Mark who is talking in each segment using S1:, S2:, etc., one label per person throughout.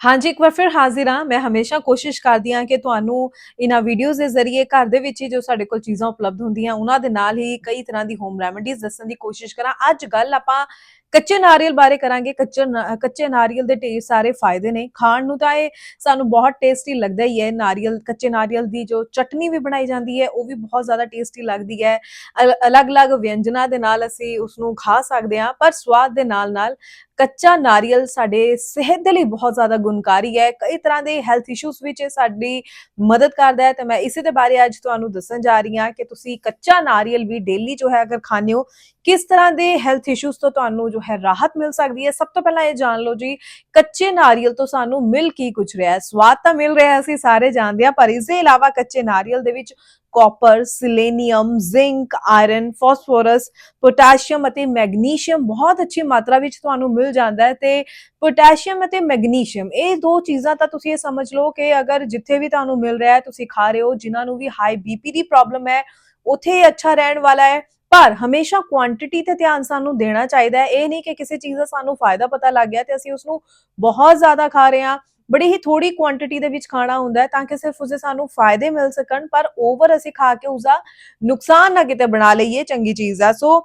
S1: ਹਾਂਜੀ, ਇੱਕ ਵਾਰ ਫਿਰ ਹਾਜ਼ਰ ਹਾਂ। ਮੈਂ ਹਮੇਸ਼ਾ ਕੋਸ਼ਿਸ਼ ਕਰਦੀ ਹਾਂ ਕਿ ਤੁਹਾਨੂੰ ਇਹਨਾਂ ਵੀਡੀਓਜ਼ ਦੇ ਜ਼ਰੀਏ ਘਰ ਦੇ ਵਿੱਚ ਹੀ ਜੋ ਸਾਡੇ ਕੋਲ ਚੀਜ਼ਾਂ ਉਪਲਬਧ ਹੁੰਦੀਆਂ, ਉਹਨਾਂ ਦੇ ਨਾਲ ਹੀ ਕਈ ਤਰ੍ਹਾਂ ਦੀ ਹੋਮ ਰੈਮੇਡੀਜ਼ ਦੱਸਣ ਦੀ ਕੋਸ਼ਿਸ਼ ਕਰਾਂ। ਅੱਜ ਗੱਲ ਆਪਾਂ ਕੱਚੇ ਨਾਰੀਅਲ ਬਾਰੇ ਕਰਾਂਗੇ। ਕੱਚੇ ਕੱਚੇ ਨਾਰੀਅਲ ਦੇ ਢੇਰ ਸਾਰੇ ਫਾਇਦੇ ਨੇ। ਖਾਣ ਨੂੰ ਤਾਂ ਇਹ ਸਾਨੂੰ ਬਹੁਤ ਟੇਸਟੀ ਲੱਗਦਾ ਹੀ ਹੈ। ਨਾਰੀਅਲ, ਕੱਚੇ ਨਾਰੀਅਲ ਦੀ ਜੋ ਚਟਨੀ ਵੀ ਬਣਾਈ ਜਾਂਦੀ ਹੈ, ਉਹ ਵੀ ਬਹੁਤ ਜ਼ਿਆਦਾ ਟੇਸਟੀ ਲੱਗਦੀ ਹੈ। ਅਲ- ਅਲੱਗ-ਅਲੱਗ ਵਿਅੰਜਨਾਂ ਦੇ ਨਾਲ ਅਸੀਂ ਉਸ ਨੂੰ ਖਾ ਸਕਦੇ ਹਾਂ, ਪਰ ਸਵਾਦ ਦੇ ਨਾਲ-ਨਾਲ ਕੱਚਾ ਨਾਰੀਅਲ ਸਾਡੇ ਸਿਹਤ ਦੇ ਲਈ ਬਹੁਤ ਜ਼ਿਆਦਾ ਗੁਣਕਾਰੀ ਹੈ। ਕਈ ਤਰ੍ਹਾਂ ਦੇ ਹੈਲਥ ਇਸ਼ੂਜ਼ ਵਿੱਚ ਇਹ ਸਾਡੀ ਮਦਦ ਕਰਦਾ ਹੈ। ਤੇ ਮੈਂ ਇਸੇ ਦੇ ਬਾਰੇ ਅੱਜ ਤੁਹਾਨੂੰ ਦੱਸਣ ਜਾ ਰਹੀ ਹਾਂ ਕਿ ਤੁਸੀਂ ਕੱਚਾ ਨਾਰੀਅਲ ਵੀ ਡੇਲੀ ਜੋ ਹੈ ਅਗਰ ਖਾਂਦੇ ਹੋ ਕਿਸ ਤਰ੍ਹਾਂ ਦੇ ਹੈਲਥ ਇਸ਼ੂਜ਼ ਤੋਂ ਤੁਹਾਨੂੰ ਜੋ ਹੈ ਰਾਹਤ ਮਿਲ ਸਕਦੀ ਹੈ? ਸਭ ਤੋਂ ਪਹਿਲਾਂ ਇਹ ਜਾਣ ਲਓ ਜੀ, ਕੱਚੇ ਨਾਰੀਅਲ ਤੋਂ ਸਾਨੂੰ ਮਿਲ ਕੀ ਕੁਝ ਰਿਹਾ ਹੈ? ਸਵਾਦ ਤਾਂ ਮਿਲ ਰਿਹਾ ਹੈ ਅਸੀਂ ਸਾਰੇ ਜਾਣਦੇ ਹਾਂ, ਪਰ ਇਸ ਦੇ ਇਲਾਵਾ ਕੱਚੇ ਨਾਰੀਅਲ ਦੇ ਵਿੱਚ copper selenium zinc iron phosphorus potassium ਅਤੇ ਮੈਗਨੀਸ਼ੀਅਮ ਬਹੁਤ ਅੱਛੀ ਮਾਤਰਾ ਵਿੱਚ ਤੁਹਾਨੂੰ ਮਿਲ ਜਾਂਦਾ ਹੈ ਤੇ ਪੋਟਾਸ਼ੀਅਮ ਅਤੇ ਮੈਗਨੀਸ਼ੀਅਮ ਇਹ ਦੋ ਚੀਜ਼ਾਂ ਤਾਂ ਤੁਸੀਂ ਇਹ ਸਮਝ ਲਓ ਕਿ ਅਗਰ ਜਿੱਥੇ ਵੀ ਤੁਹਾਨੂੰ ਮਿਲ ਰਿਹਾ ਹੈ, ਤੁਸੀਂ ਖਾ ਰਹੇ ਹੋ, ਜਿਨ੍ਹਾਂ ਨੂੰ ਵੀ ਹਾਈ ਬੀਪੀ ਦੀ ਪ੍ਰੋਬਲਮ ਹੈ, ਉਥੇ ਇਹ ਅੱਛਾ ਰਹਿਣ ਵਾਲਾ ਹੈ। ਪਰ ਹਮੇਸ਼ਾ ਕੁਆਂਟੀਟੀ ਤੇ ਧਿਆਨ ਸਾਨੂੰ ਦੇਣਾ ਚਾਹੀਦਾ ਹੈ। ਇਹ ਨਹੀਂ ਕਿ ਕਿਸੇ ਚੀਜ਼ ਦਾ ਸਾਨੂੰ ਫਾਇਦਾ ਪਤਾ ਲੱਗ ਗਿਆ ਤੇ ਅਸੀਂ ਉਸ ਨੂੰ ਬਹੁਤ ਜ਼ਿਆਦਾ ਖਾ ਰਹੇ ਹਾਂ। ਬੜੀ ਹੀ ਥੋੜੀ ਕੁਆਂਟੀਟੀ ਦੇ ਵਿੱਚ ਖਾਣਾ ਹੁੰਦਾ ਹੈ ਤਾਂ ਕਿ ਸਿਰਫ ਉਸੇ ਸਾਨੂੰ ਫਾਇਦੇ ਮਿਲ ਸਕਣ ਪਰ ਓਵਰ ਅਸੀਂ ਖਾ ਕੇ ਉਸਦਾ ਨੁਕਸਾਨ ਨਾ ਕਿਤੇ ਬਣਾ ਲਈਏ ਚੰਗੀ ਚੀਜ਼ ਆ। ਸੋ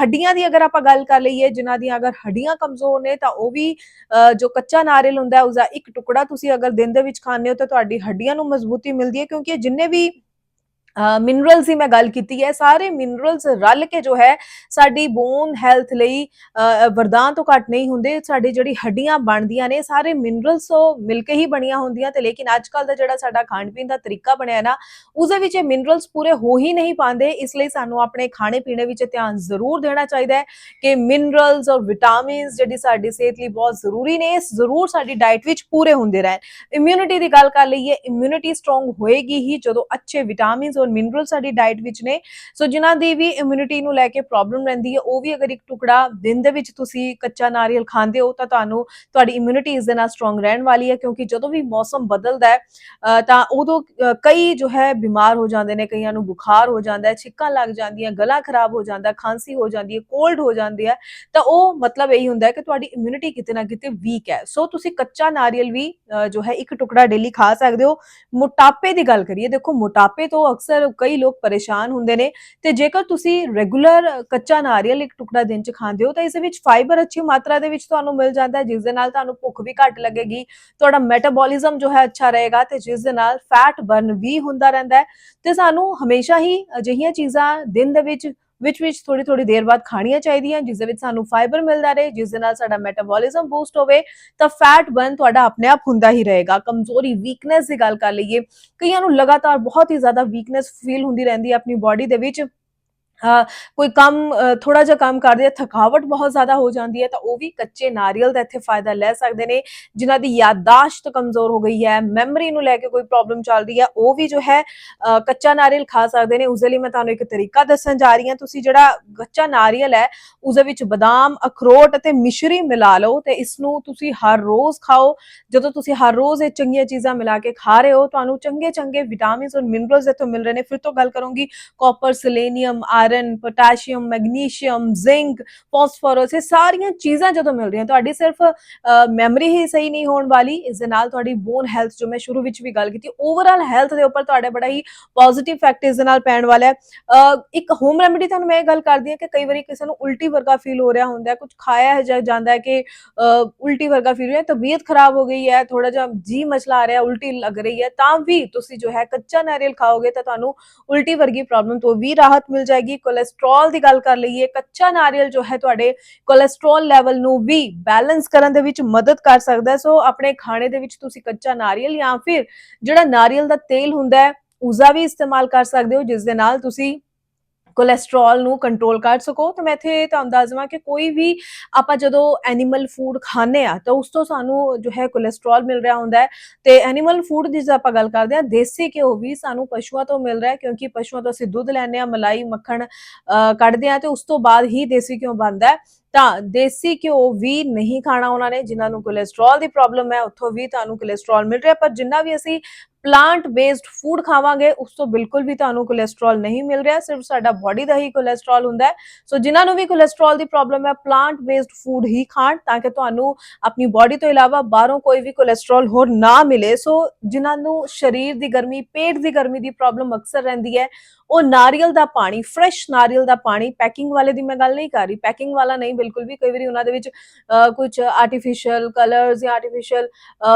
S1: ਹੱਡੀਆਂ ਦੀ ਅਗਰ ਆਪਾਂ ਗੱਲ ਕਰ ਲਈਏ ਜਿਨ੍ਹਾਂ ਦੀਆਂ ਅਗਰ ਹੱਡੀਆਂ ਕਮਜ਼ੋਰ ਨੇ ਤਾਂ ਉਹ ਵੀ ਅ, ਜੋ ਕੱਚਾ ਨਾਰੀਅਲ ਹੁੰਦਾ ਹੈ ਉਸਦਾ ਇੱਕ ਟੁਕੜਾ ਤੁਸੀਂ ਅਗਰ ਦਿਨ ਦੇ ਵਿੱਚ ਖਾਂਦੇ ਹੋ ਤਾਂ ਤੁਹਾਡੀ ਹੱਡੀਆਂ ਨੂੰ ਮਜ਼ਬੂਤੀ ਮਿਲਦੀ ਹੈ ਕਿਉਂਕਿ ਇਹ ਜਿੰਨੇ ਵੀ ਮਿਨਰਲਸ ਦੀ ਮੈਂ ਗੱਲ ਕੀਤੀ ਹੈ, ਸਾਰੇ ਮਿਨਰਲਸ ਰਲ ਕੇ ਜੋ ਹੈ, ਸਾਡੀ ਬੋਨ ਹੈਲਥ ਲਈ ਵਰਦਾਨ ਤੋਂ ਘੱਟ ਨਹੀਂ ਹੁੰਦੇ, ਸਾਡੀ ਜਿਹੜੀ ਹੱਡੀਆਂ ਬਣਦੀਆਂ ਨੇ, ਸਾਰੇ ਮਿਨਰਲਸ ਤੋਂ ਮਿਲ ਕੇ ਹੀ ਬਣੀਆਂ ਹੁੰਦੀਆਂ ਤੇ ਲੇਕਿਨ ਅੱਜ ਕੱਲ ਦਾ ਜਿਹੜਾ ਸਾਡਾ ਖਾਣ ਪੀਣ ਦਾ ਤਰੀਕਾ ਬਣਿਆ ਨਾ, ਉਸਦੇ ਵਿੱਚ ਇਹ ਮਿਨਰਲਸ ਪੂਰੇ ਹੋ ਹੀ ਨਹੀਂ ਪਾਉਂਦੇ, ਇਸ ਲਈ ਸਾਨੂੰ ਆਪਣੇ ਖਾਣੇ ਪੀਣੇ ਵਿੱਚ ਧਿਆਨ ਜ਼ਰੂਰ ਦੇਣਾ ਚਾਹੀਦਾ ਹੈ ਕਿ ਮਿਨਰਲਸ ਔਰ ਵਿਟਾਮਿਨਸ ਜਿਹੜੀ ਸਾਡੀ ਸਿਹਤ ਲਈ ਬਹੁਤ ਜ਼ਰੂਰੀ ਨੇ ਇਹ ਜ਼ਰੂਰ ਸਾਡੀ ਡਾਈਟ ਵਿੱਚ ਪੂਰੇ ਹੁੰਦੇ ਰਹਿਣ। ਇਮਿਊਨਿਟੀ ਦੀ ਗੱਲ ਕਰ ਲਈਏ ਇਮਿਊਨਿਟੀ ਸਟਰੋਂਗ ਹੋਏਗੀ ਹੀ ਜਦੋਂ ਅੱਛੇ ਵਿਟਾਮਿਨਸ ਔਰ ਮਿਨਰਲ ਸਾਡੀ ਡਾਈਟ ਵਿੱਚ ਨੇ। ਸੋ ਜਿਨ੍ਹਾਂ ਦੀ ਵੀ ਇਮਿਊਨਿਟੀ ਨੂੰ ਲੈ ਕੇ ਪ੍ਰੋਬਲਮ ਰਹਿੰਦੀ ਹੈ, ਉਹ ਵੀ ਅਗਰ ਇੱਕ ਟੁਕੜਾ ਦਿਨ ਦੇ ਵਿੱਚ ਤੁਸੀਂ ਕੱਚਾ ਨਾਰੀਅਲ ਖਾਂਦੇ ਹੋ, ਤਾਂ ਤੁਹਾਨੂੰ ਤੁਹਾਡੀ ਇਮਿਊਨਿਟੀ ਇਸ ਦੇ ਨਾਲ ਸਟਰੋਂਗ ਰਹਿਣ ਵਾਲੀ ਹੈ, ਕਿਉਂਕਿ ਜਦੋਂ ਵੀ ਮੌਸਮ ਬਦਲਦਾ ਹੈ ਤਾਂ ਉਦੋਂ ਕਈ ਜੋ ਹੈ ਬਿਮਾਰ ਹੋ ਜਾਂਦੇ ਨੇ, ਕਈਆਂ ਨੂੰ ਬੁਖਾਰ ਹੋ ਜਾਂਦਾ ਹੈ, ਛਿੱਕਾਂ ਲੱਗ ਜਾਂਦੀਆਂ, ਗਲਾ ਖਰਾਬ ਹੋ ਜਾਂਦਾ, ਖਾਂਸੀ ਹੋ ਜਾਂਦੀ ਹੈ ਕੋਲਡ ਹੋ ਜਾਂਦੀ ਹੈ, ਤਾਂ ਉਹ ਮਤਲਬ ਇਹੀ ਹੁੰਦਾ ਹੈ ਕਿ ਤੁਹਾਡੀ ਇਮਿਊਨਿਟੀ ਕਿਤੇ ਨਾ ਕਿਤੇ ਵੀਕ ਹੈ। ਸੋ ਤੁਸੀਂ ਕੱਚਾ ਨਾਰੀਅਲ ਵੀ ਜੋ ਹੈ ਇੱਕ ਟੁਕੜਾ ਡੇਲੀ ਖਾ ਸਕਦੇ ਹੋ। ਮੋਟਾਪੇ ਦੀ ਗੱਲ ਕਰੀਏ, ਦੇਖੋ ਮੋਟਾਪੇ ਤੋਂ ਅਕਸਰ ਕਈ ਲੋਕ ਪਰੇਸ਼ਾਨ ਹੁੰਦੇ ਨੇ ਤੇ ਜੇਕਰ ਤੁਸੀਂ ਰੈਗੂਲਰ ਕੱਚਾ ਨਾਰੀਅਲ ਇੱਕ ਟੁਕੜਾ ਦਿਨ ਚ ਖਾਂਦੇ ਹੋ ਤਾਂ ਇਸ ਵਿੱਚ ਫਾਈਬਰ ਅੱਛੀ ਮਾਤਰਾ ਦੇ ਵਿੱਚ ਤੁਹਾਨੂੰ ਮਿਲ ਜਾਂਦਾ ਹੈ, ਜਿਸ ਦੇ ਨਾਲ ਤੁਹਾਨੂੰ ਭੁੱਖ ਵੀ ਘੱਟ ਲੱਗੇਗੀ, ਤੁਹਾਡਾ ਮੈਟਾਬੋਲਿਜ਼ਮ ਜੋ ਹੈ ਅੱਛਾ ਰਹੇਗਾ ਤੇ ਜਿਸ ਦੇ ਨਾਲ ਫੈਟ ਬਰਨ ਵੀ ਹੁੰਦਾ ਰਹਿੰਦਾ ਹੈ ਤੇ ਸਾਨੂੰ ਹਮੇਸ਼ਾ ਹੀ ਅਜਿਹੀਆਂ ਚੀਜ਼ਾਂ ਦਿਨ ਦੇ ਵਿੱਚ ਵਿੱਚ ਵਿੱਚ ਥੋੜੀ ਥੋੜੀ ਦੇਰ ਬਾਅਦ ਖਾਣੀਆਂ ਚਾਹੀਦੀਆਂ, ਜਿਸ ਦੇ ਵਿੱਚ ਸਾਨੂੰ ਫਾਈਬਰ ਮਿਲਦਾ ਰਹੇ, ਜਿਸ ਦੇ ਨਾਲ ਸਾਡਾ ਮੈਟਾਬੋਲਿਜ਼ਮ ਬੂਸਟ ਹੋਵੇ, ਤਾਂ ਫੈਟ ਬਰਨ ਤੁਹਾਡਾ ਆਪਣੇ ਆਪ ਹੁੰਦਾ ਹੀ ਰਹੇਗਾ। ਕਮਜ਼ੋਰੀ ਵੀਕਨੈਸ ਦੀ ਗੱਲ ਕਰ ਲਈਏ, ਕਈਆਂ ਨੂੰ ਲਗਾਤਾਰ ਬਹੁਤ ਹੀ ਜ਼ਿਆਦਾ ਵੀਕਨੈਸ ਫੀਲ ਹੁੰਦੀ ਰਹਿੰਦੀ ਹੈ ਆਪਣੀ ਬਾਡੀ ਦੇ ਵਿੱਚ। ਕੋਈ ਕੰਮ ਥੋੜਾ ਜਿਹਾ ਕੰਮ ਕਰਦੇ ਆ, ਥਕਾਵਟ ਬਹੁਤ ਜ਼ਿਆਦਾ ਹੋ ਜਾਂਦੀ ਹੈ ਤਾਂ ਉਹ ਵੀ ਕੱਚੇ ਨਾਰੀਅਲ ਦਾ ਇੱਥੇ ਫਾਇਦਾ ਲੈ ਸਕਦੇ ਨੇ, ਜਿਨ੍ਹਾਂ ਦੀ ਯਾਦਦਾਸ਼ਤ ਕਮਜ਼ੋਰ ਹੋ ਗਈ ਹੈ, ਮੈਮਰੀ ਨੂੰ ਲੈ ਕੇ ਕੋਈ ਪ੍ਰੋਬਲਮ ਚੱਲ ਰਹੀ ਹੈ, ਉਹ ਵੀ ਜੋ ਹੈ ਕੱਚਾ ਨਾਰੀਅਲ ਖਾ ਸਕਦੇ ਨੇ। ਉਸ ਲਈ ਮੈਂ ਤੁਹਾਨੂੰ ਇੱਕ ਤਰੀਕਾ ਦੱਸਣ ਜਾ ਰਹੀ ਹਾਂ, ਤੁਸੀਂ ਜਿਹੜਾ ਕੱਚਾ ਨਾਰੀਅਲ ਹੈ ਉਸ ਵਿੱਚ ਬਦਾਮ, ਅਖਰੋਟ ਅਤੇ ਮਿਸ਼ਰੀ ਮਿਲਾ ਲਓ ਤੇ ਇਸ ਨੂੰ ਤੁਸੀਂ ਹਰ ਰੋਜ਼ ਖਾਓ। ਜਦੋਂ ਤੁਸੀਂ ਹਰ ਰੋਜ਼ ਇਹ ਚੰਗੀਆਂ ਚੀਜ਼ਾਂ ਮਿਲਾ ਕੇ ਖਾ ਰਹੇ ਹੋ, ਤੁਹਾਨੂੰ ਚੰਗੇ ਚੰਗੇ ਵਿਟਾਮਿਨਸ ਔਰ ਮਿਨਰਲਸ ਇੱਥੋਂ ਮਿਲ ਰਹੇ ਨੇ। ਫਿਰ ਤੋਂ ਗੱਲ ਕਰੂੰਗੀ copper selenium iron potassium magnesium zinc phosphorus ਇਹ ਸਾਰੀਆਂ ਚੀਜ਼ਾਂ ਜਦੋਂ ਮਿਲ ਰਹੀਆਂ, ਤੁਹਾਡੀ ਸਿਰਫ ਮੈਮਰੀ ਹੀ ਸਹੀ ਨਹੀਂ ਹੋਣ ਵਾਲੀ, ਇਸ ਦੇ ਨਾਲ ਤੁਹਾਡੀ ਬੋਨ ਹੈਲਥ ਜੋ ਮੈਂ ਸ਼ੁਰੂ ਵਿੱਚ ਵੀ ਗੱਲ ਕੀਤੀ ਓਵਰਆਲ ਹੈਲਥ ਦੇ ਉੱਪਰ ਤੁਹਾਡਾ ਬੜਾ ਹੀ ਪੋਜ਼ਿਟਿਵ ਇਫੈਕਟ ਇਸ ਦੇ ਨਾਲ ਪੈਣ ਵਾਲਾ ਹੈ। ਇੱਕ ਹੋਮ ਰੈਮੇਡੀ ਤੁਹਾਨੂੰ ਮੈਂ ਇਹ ਗੱਲ ਕਰਦੀ ਹਾਂ ਕਿ ਕਈ ਵਾਰੀ ਕਿਸੇ ਨੂੰ ਉਲਟੀ ਵਰਗਾ ਫੀਲ ਹੋ ਰਿਹਾ ਹੁੰਦਾ ਹੈ ਕੁਝ ਖਾਇਆ ਜਾਂਦਾ ਹੈ ਕਿ ਉਲਟੀ ਵਰਗਾ ਫੀਲ ਹੋ ਰਿਹਾ ਤਬੀਅਤ ਖਰਾਬ ਹੋ ਗਈ ਹੈ ਥੋੜਾ ਜਿਹਾ ਜੀ ਮਚਲਾ ਆ ਰਿਹਾ, ਉਲਟੀ ਲੱਗ ਰਹੀ ਹੈ, ਤਾਂ ਵੀ ਤੁਸੀਂ ਜੋ ਹੈ ਕੱਚਾ ਨਾਰੀਅਲ ਖਾਓਗੇ ਤਾਂ ਤੁਹਾਨੂੰ ਉਲਟੀ ਵਰਗੀ ਪ੍ਰੋਬਲਮ ਤੋਂ ਵੀ ਰਾਹਤ ਮਿਲ ਜਾਏਗੀ। ਕੋਲੇਸਟ੍ਰੋਲ ਦੀ ਗੱਲ ਕਰ ਲਈਏ, ਕੱਚਾ ਨਾਰੀਅਲ ਜੋ ਹੈ ਤੁਹਾਡੇ ਕੋਲੇਸਟ੍ਰੋਲ ਲੈਵਲ ਨੂੰ ਵੀ ਬੈਲੈਂਸ ਕਰਨ ਦੇ ਵਿੱਚ ਮਦਦ ਕਰ ਸਕਦਾ ਹੈ। ਸੋ ਆਪਣੇ ਖਾਣੇ ਦੇ ਵਿੱਚ ਤੁਸੀਂ ਕੱਚਾ ਨਾਰੀਅਲ ਜਾਂ ਫਿਰ ਜਿਹੜਾ ਨਾਰੀਅਲ ਦਾ ਤੇਲ ਹੁੰਦਾ ਹੈ, ਉਸਦਾ ਵੀ ਇਸਤੇਮਾਲ ਕਰ ਸਕਦੇ ਹੋ, ਜਿਸ ਦੇ ਨਾਲ ਤੁਸੀਂ ਕੋਲੇਸਟ੍ਰੋਲ ਨੂੰ ਕੰਟਰੋਲ ਕਰ ਸਕੋ, ਤਾਂ ਮੈਂ ਇੱਥੇ ਤੁਹਾਨੂੰ ਦੱਸ ਦੇਵਾਂ ਕਿ ਕੋਈ ਵੀ ਆਪਾਂ ਜਦੋਂ ਐਨੀਮਲ ਫੂਡ ਖਾਂਦੇ ਆ ਤਾਂ ਉਸ ਤੋਂ ਸਾਨੂੰ ਜੋ ਹੈ ਕੋਲੇਸਟ੍ਰੋਲ ਮਿਲ ਰਿਹਾ ਹੁੰਦਾ ਹੈ ਤੇ ਐਨੀਮਲ ਫੂਡ ਦੀ ਜੇ ਆਪਾਂ ਗੱਲ ਕਰਦੇ ਆ ਦੇਸੀ ਘਿਓ ਵੀ ਸਾਨੂੰ ਪਸ਼ੂਆਂ ਤੋਂ ਮਿਲ ਰਿਹਾ ਕਿਉਂਕਿ ਪਸ਼ੂਆਂ ਤੋਂ ਅਸੀਂ ਦੁੱਧ ਲੈਂਦੇ ਆ ਮਲਾਈ, ਮੱਖਣ, ਅਹ ਕੱਢਦੇ ਆ ਤੇ ਉਸ ਤੋਂ ਬਾਅਦ ਹੀ ਦੇਸੀ ਘਿਓ ਬਣਦਾ ਹੈ। ਤਾਂ ਦੇਸੀ ਘਿਓ ਵੀ ਨਹੀਂ ਖਾਣਾ ਉਹਨਾਂ ਨੇ, ਜਿਨ੍ਹਾਂ ਨੂੰ ਕੋਲੇਸਟ੍ਰੋਲ ਦੀ ਪ੍ਰੋਬਲਮ ਹੈ, ਉੱਥੋਂ ਵੀ ਤੁਹਾਨੂੰ ਕੋਲੇਸਟ੍ਰੋਲ ਮਿਲ ਰਿਹਾ, ਪਰ ਜਿੰਨਾ ਵੀ ਅਸੀਂ ਪਲਾਂਟ ਬੇਸਡ ਫੂਡ ਖਾਵਾਂਗੇ, ਉਸ ਤੋਂ ਬਿਲਕੁਲ ਵੀ ਤੁਹਾਨੂੰ ਕੋਲੇਸਟ੍ਰੋਲ ਨਹੀਂ ਮਿਲ ਰਿਹਾ, ਸਿਰਫ ਸਾਡਾ ਬਾਡੀ ਦਾ ਹੀ ਕੋਲੇਸਟ੍ਰੋਲ ਹੁੰਦਾ ਹੈ। ਸੋ ਜਿਨ੍ਹਾਂ ਨੂੰ ਵੀ ਕੋਲੇਸਟ੍ਰੋਲ ਦੀ ਪ੍ਰੋਬਲਮ ਹੈ ਪਲਾਂਟ ਬੇਸਡ ਫੂਡ ਹੀ ਖਾਣ, ਤਾਂ ਕਿ ਤੁਹਾਨੂੰ ਆਪਣੀ ਬਾਡੀ ਤੋਂ ਇਲਾਵਾ ਬਾਹਰੋਂ ਕੋਈ ਵੀ ਕੋਲੇਸਟ੍ਰੋਲ ਹੋਰ ਨਾ ਮਿਲੇ। ਸੋ ਜਿਨ੍ਹਾਂ ਨੂੰ ਸਰੀਰ ਦੀ ਗਰਮੀ, ਪੇਟ ਦੀ ਗਰਮੀ ਦੀ ਪ੍ਰੋਬਲਮ ਅਕਸਰ ਰਹਿੰਦੀ ਹੈ ਉਹ ਨਾਰੀਅਲ ਦਾ ਪਾਣੀ ਫਰੈਸ਼ ਨਾਰੀਅਲ ਦਾ ਪਾਣੀ ਪੈਕਿੰਗ ਵਾਲੇ ਦੀ ਮੈਂ ਗੱਲ ਨਹੀਂ ਕਰ ਰਹੀ ਪੈਕਿੰਗ ਵਾਲਾ ਨਹੀਂ, ਬਿਲਕੁਲ ਵੀ ਕਈ ਵਾਰੀ ਉਹਨਾਂ ਦੇ ਵਿੱਚ ਕੁਝ ਆਰਟੀਫੀਸ਼ੀਅਲ ਕਲਰਸ ਜਾਂ ਆਰਟੀਫੀਸ਼ੀਅਲ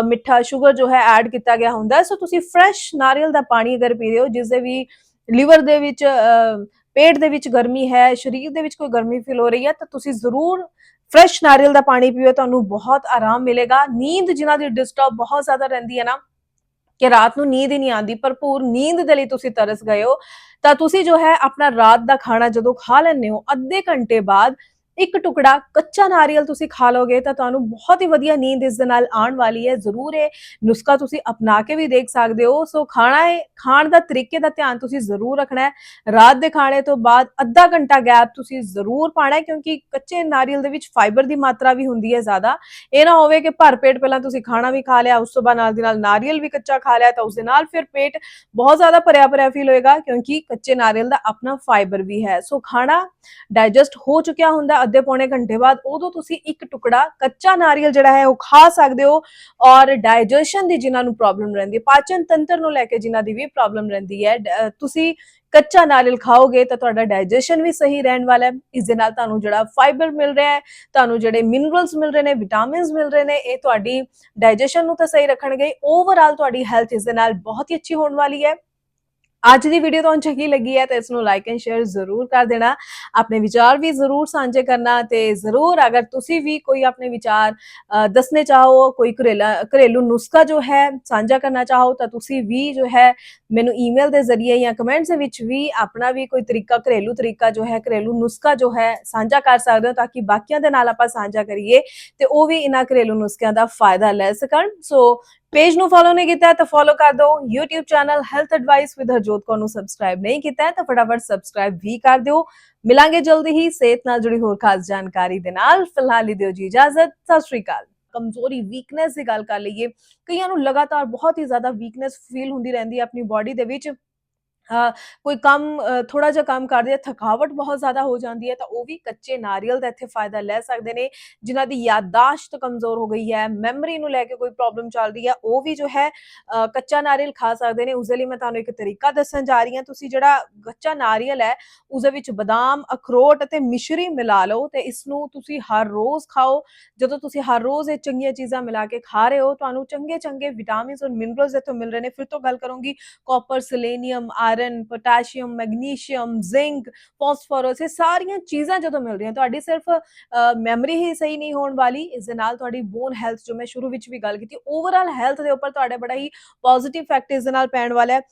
S1: ਮਿੱਠਾ ਸ਼ੂਗਰ ਜੋ ਹੈ ਐਡ ਕੀਤਾ ਗਿਆ ਹੁੰਦਾ ਸੋ ਤੁਸੀਂ ਫਰੈਸ਼ ਨਾਰੀਅਲ ਦਾ ਪਾਣੀ ਅਗਰ ਪੀ ਰਹੇ ਹੋ, ਜਿਸ ਦੇ ਵੀ ਲੀਵਰ ਦੇ ਵਿੱਚ ਪੇਟ ਦੇ ਵਿੱਚ ਗਰਮੀ ਹੈ, ਸਰੀਰ ਦੇ ਵਿੱਚ ਕੋਈ ਗਰਮੀ ਫੀਲ ਹੋ ਰਹੀ ਹੈ, ਤਾਂ ਤੁਸੀਂ ਜ਼ਰੂਰ ਫਰੈਸ਼ ਨਾਰੀਅਲ ਦਾ ਪਾਣੀ ਪੀਓ, ਤੁਹਾਨੂੰ ਬਹੁਤ ਆਰਾਮ ਮਿਲੇਗਾ। ਨੀਂਦ ਜਿਨ੍ਹਾਂ ਦੀ ਡਿਸਟਰਬ ਬਹੁਤ ਜ਼ਿਆਦਾ ਰਹਿੰਦੀ ਹੈ ਨਾ, ਕਿ ਰਾਤ ਨੂੰ ਨੀਂਦ ਹੀ ਨਹੀਂ ਆਉਂਦੀ, ਭਰਪੂਰ ਨੀਂਦ ਦੇ ਲਈ ਤੁਸੀਂ ਤਰਸ ਗਏ ਹੋ। ਤਾਂ ਤੁਸੀਂ ਜੋ ਹੈ ਆਪਣਾ ਰਾਤ ਦਾ ਖਾਣਾ ਜਦੋਂ ਖਾ ਲੈਂਦੇ ਹੋ, ਅੱਧੇ ਘੰਟੇ ਬਾਅਦ ਇੱਕ ਟੁਕੜਾ ਕੱਚਾ ਨਾਰੀਅਲ ਤੁਸੀਂ ਖਾ ਲੋਗੇ ਤਾਂ ਤੁਹਾਨੂੰ ਬਹੁਤ ਹੀ ਵਧੀਆ ਨੀਂਦ ਇਸ ਦੇ ਨਾਲ ਆਉਣ ਵਾਲੀ ਹੈ, ਜ਼ਰੂਰ ਇਹ ਨੁਸਖਾ ਤੁਸੀਂ ਅਪਣਾ ਕੇ ਵੀ ਦੇਖ ਸਕਦੇ ਹੋ। ਸੋ ਖਾਣਾ ਹੈ, ਖਾਣ ਦਾ ਤਰੀਕੇ ਦਾ ਧਿਆਨ ਤੁਸੀਂ ਜ਼ਰੂਰ ਰੱਖਣਾ ਹੈ। ਰਾਤ ਦੇ ਖਾਣੇ ਤੋਂ ਬਾਅਦ ਅੱਧਾ ਘੰਟਾ ਗੈਪ ਤੁਸੀਂ ਜ਼ਰੂਰ ਪਾਣਾ ਹੈ ਕਿਉਂਕਿ ਕੱਚੇ ਨਾਰੀਅਲ ਦੇ ਵਿੱਚ ਫਾਈਬਰ ਦੀ ਮਾਤਰਾ ਵੀ ਹੁੰਦੀ ਹੈ ਜ਼ਿਆਦਾ। ਇਹ ਨਾ ਹੋਵੇ ਕਿ ਭਰ ਪੇਟ ਪਹਿਲਾਂ ਤੁਸੀਂ ਖਾਣਾ ਵੀ ਖਾ ਲਿਆ, ਉਸ ਤੋਂ ਬਾਅਦ ਨਾਲ ਦੀ ਨਾਲ ਨਾਰੀਅਲ ਵੀ ਕੱਚਾ ਖਾ ਲਿਆ ਤਾਂ ਉਸ ਦੇ ਨਾਲ ਫਿਰ ਪੇਟ ਬਹੁਤ ਜ਼ਿਆਦਾ ਭਰਿਆ ਭਰਿਆ ਫੀਲ ਹੋਏਗਾ ਕਿਉਂਕਿ ਕੱਚੇ ਨਾਰੀਅਲ ਦਾ ਆਪਣਾ ਫਾਈਬਰ ਵੀ ਹੈ। ਸੋ ਖਾਣਾ ਡਾਈਜੈਸਟ ਹੋ ਚੁੱਕਿਆ ਹੁੰਦਾ ਅੱਧੇ ਪੌਣੇ ਘੰਟੇ ਬਾਅਦ ਉਦੋਂ ਤੁਸੀਂ ਇੱਕ ਟੁਕੜਾ ਕੱਚਾ ਨਾਰੀਅਲ ਜਿਹੜਾ ਹੈ ਉਹ ਖਾ ਸਕਦੇ ਹੋ ਔਰ ਡਾਈਜੈਸ਼ਨ ਦੀ ਜਿਨ੍ਹਾਂ ਨੂੰ ਪ੍ਰੋਬਲਮ ਰਹਿੰਦੀ ਹੈ, ਪਾਚਨ ਤੰਤਰ ਨੂੰ ਲੈ ਕੇ ਜਿਨ੍ਹਾਂ ਦੀ ਵੀ ਪ੍ਰੋਬਲਮ ਰਹਿੰਦੀ ਹੈ ਤੁਸੀਂ ਕੱਚਾ ਨਾਰੀਅਲ ਖਾਓਗੇ ਤਾਂ ਤੁਹਾਡਾ ਡਾਈਜੈਸ਼ਨ ਵੀ ਸਹੀ ਰਹਿਣ ਵਾਲਾ ਹੈ, ਇਸ ਦੇ ਨਾਲ ਤੁਹਾਨੂੰ ਜਿਹੜਾ ਫਾਈਬਰ ਮਿਲ ਰਿਹਾ ਹੈ, ਤੁਹਾਨੂੰ ਜਿਹੜੇ ਮਿਨਰਲਸ ਮਿਲ ਰਹੇ ਨੇ ਵਿਟਾਮਿਨਸ ਮਿਲ ਰਹੇ ਨੇ, ਇਹ ਤੁਹਾਡੀ ਡਾਈਜੈਸ਼ਨ ਨੂੰ ਤਾਂ ਸਹੀ ਰੱਖਣਗੇ ਓਵਰਆਲ ਤੁਹਾਡੀ ਹੈਲਥ ਇਸ ਦੇ ਨਾਲ ਬਹੁਤ ਹੀ ਅੱਛੀ ਹੋਣ ਵਾਲੀ ਹੈ। ਅੱਜ ਦੀ ਵੀਡੀਓ ਤੁਹਾਨੂੰ ਚੰਗੀ ਲੱਗੀ ਹੈ ਤਾਂ ਇਸ ਨੂੰ ਲਾਈਕ ਐਂਡ ਸ਼ੇਅਰ ਜ਼ਰੂਰ ਕਰ ਦੇਣਾ। ਆਪਣੇ ਵਿਚਾਰ ਵੀ ਜ਼ਰੂਰ ਸਾਂਝੇ ਕਰਨਾ ਤੇ ਜ਼ਰੂਰ ਅਗਰ ਤੁਸੀਂ ਵੀ ਕੋਈ ਆਪਣੇ ਵਿਚਾਰ ਅ, ਦੱਸਣੇ ਚਾਹੋ ਕੋਈ ਘਰੇਲਾ ਘਰੇਲੂ ਨੁਸਖਾ ਜੋ ਹੈ ਸਾਂਝਾ ਕਰਨਾ ਚਾਹੋ ਤਾਂ ਤੁਸੀਂ ਵੀ ਜੋ ਹੈ ਮੈਨੂੰ ਈਮੇਲ ਦੇ ਜ਼ਰੀਏ ਜਾਂ ਕਮੈਂਟਸ ਦੇ ਵਿੱਚ ਵੀ ਆਪਣਾ ਵੀ ਕੋਈ ਤਰੀਕਾ ਘਰੇਲੂ ਤਰੀਕਾ ਜੋ ਹੈ ਘਰੇਲੂ ਨੁਸਖਾ ਜੋ ਹੈ ਸਾਂਝਾ ਕਰ ਸਕਦੇ ਹੋ ਤਾਂ ਕਿ ਬਾਕੀਆਂ ਦੇ ਨਾਲ ਆਪਾਂ ਸਾਂਝਾ ਕਰੀਏ ਤੇ ਉਹ ਵੀ ਇਹਨਾਂ ਘਰੇਲੂ ਨੁਸਖਿਆਂ ਦਾ ਫਾਇਦਾ ਲੈ ਸਕਣ। ਸੋ ਪੇਜ ਨੂੰ ਫੋਲੋ ਨਹੀਂ ਕੀਤਾ ਤਾਂ ਫੋਲੋ ਕਰ ਦਿਓ। YouTube channel health advice with Harjot Kaur ਨੂੰ ਸਬਸਕ੍ਰਾਈਬ ਨਹੀਂ ਕੀਤਾ ਤਾਂ ਫਟਾਫਟ ਸਬਸਕ੍ਰਾਈਬ ਵੀ ਕਰ ਦਿਓ। ਮਿਲਾਂਗੇ ਜਲਦੀ ਹੀ ਸਿਹਤ ਨਾਲ ਜੁੜੀ ਹੋਰ ਖਾਸ ਜਾਣਕਾਰੀ ਦੇ ਨਾਲ। ਫਿਲਹਾਲ ਹੀ ਦਿਓ ਜੀ ਇਜਾਜ਼ਤ। ਸਤਿ ਸ਼੍ਰੀ ਅਕਾਲ। ਕਮਜ਼ੋਰੀ ਵੀਕਨੈਸ ਦੀ ਗੱਲ ਕਰ ਲਈਏ। ਕਈਆਂ ਨੂੰ ਲਗਾਤਾਰ ਬਹੁਤ ਹੀ ਜ਼ਿਆਦਾ ਵੀਕਨੈਸ ਫੀਲ ਹੁੰਦੀ ਰਹਿੰਦੀ ਹੈ ਆਪਣੀ ਬਾਡੀ ਦੇ ਵਿੱਚ। ਕੋਈ ਕੰਮ ਥੋੜਾ ਜਿਹਾ ਕੰਮ ਕਰਦੇ ਆ, ਥਕਾਵਟ ਬਹੁਤ ਜ਼ਿਆਦਾ ਹੋ ਜਾਂਦੀ ਹੈ, ਤਾਂ ਉਹ ਵੀ ਕੱਚੇ ਨਾਰੀਅਲ ਦਾ ਇੱਥੇ ਫਾਇਦਾ ਲੈ ਸਕਦੇ ਨੇ, ਜਿਨ੍ਹਾਂ ਦੀ ਯਾਦਦਾਸ਼ਤ ਕਮਜ਼ੋਰ ਹੋ ਗਈ ਹੈ, ਮੈਮਰੀ ਨੂੰ ਲੈ ਕੇ ਕੋਈ ਪ੍ਰੋਬਲਮ ਚੱਲ ਰਹੀ ਹੈ, ਉਹ ਵੀ ਜੋ ਹੈ ਕੱਚਾ ਨਾਰੀਅਲ ਖਾ ਸਕਦੇ ਨੇ ਉਸ ਦੇ ਲਈ ਮੈਂ ਤੁਹਾਨੂੰ ਇੱਕ ਤਰੀਕਾ ਦੱਸਣ ਜਾ ਰਹੀ ਹਾਂ, ਤੁਸੀਂ ਜਿਹੜਾ ਕੱਚਾ ਨਾਰੀਅਲ ਹੈ ਉਸ ਦੇ ਵਿੱਚ ਬਦਾਮ, ਅਖਰੋਟ ਅਤੇ ਮਿਸ਼ਰੀ ਮਿਲਾ ਲਓ ਤੇ ਇਸ ਨੂੰ ਤੁਸੀਂ ਹਰ ਰੋਜ਼ ਖਾਓ, ਜਦੋਂ ਤੁਸੀਂ ਹਰ ਰੋਜ਼ ਇਹ ਚੰਗੀਆਂ ਚੀਜ਼ਾਂ ਮਿਲਾ ਕੇ ਖਾ ਰਹੇ ਹੋ, ਤੁਹਾਨੂੰ ਚੰਗੇ ਚੰਗੇ ਵਿਟਾਮਿਨਸ ਔਰ ਮਿਨਰਲਸ ਇੱਥੋਂ ਮਿਲ ਰਹੇ ਨੇ, ਫਿਰ ਤੋਂ ਗੱਲ ਕਰੂੰਗੀ copper selenium iron potassium magnesium zinc phosphorus ਇਹ ਸਾਰੀਆਂ ਚੀਜ਼ਾਂ ਜਦੋਂ ਮਿਲ ਰਹੀਆਂ, ਤੁਹਾਡੀ ਸਿਰਫ ਮੈਮਰੀ ਹੀ ਸਹੀ ਨਹੀਂ ਹੋਣ ਵਾਲੀ, ਇਸ ਦੇ ਨਾਲ ਤੁਹਾਡੀ ਬੋਨ ਹੈਲਥ ਜੋ ਮੈਂ ਸ਼ੁਰੂ ਵਿੱਚ ਵੀ ਗੱਲ ਕੀਤੀ ਓਵਰਆਲ ਹੈਲਥ ਦੇ ਉੱਪਰ ਤੁਹਾਡਾ ਬੜਾ ਹੀ ਪੋਜ਼ਿਟਿਵ ਇਫੈਕਟ ਇਸ ਦੇ ਨਾਲ ਪੈਣ ਵਾਲਾ ਹੈ।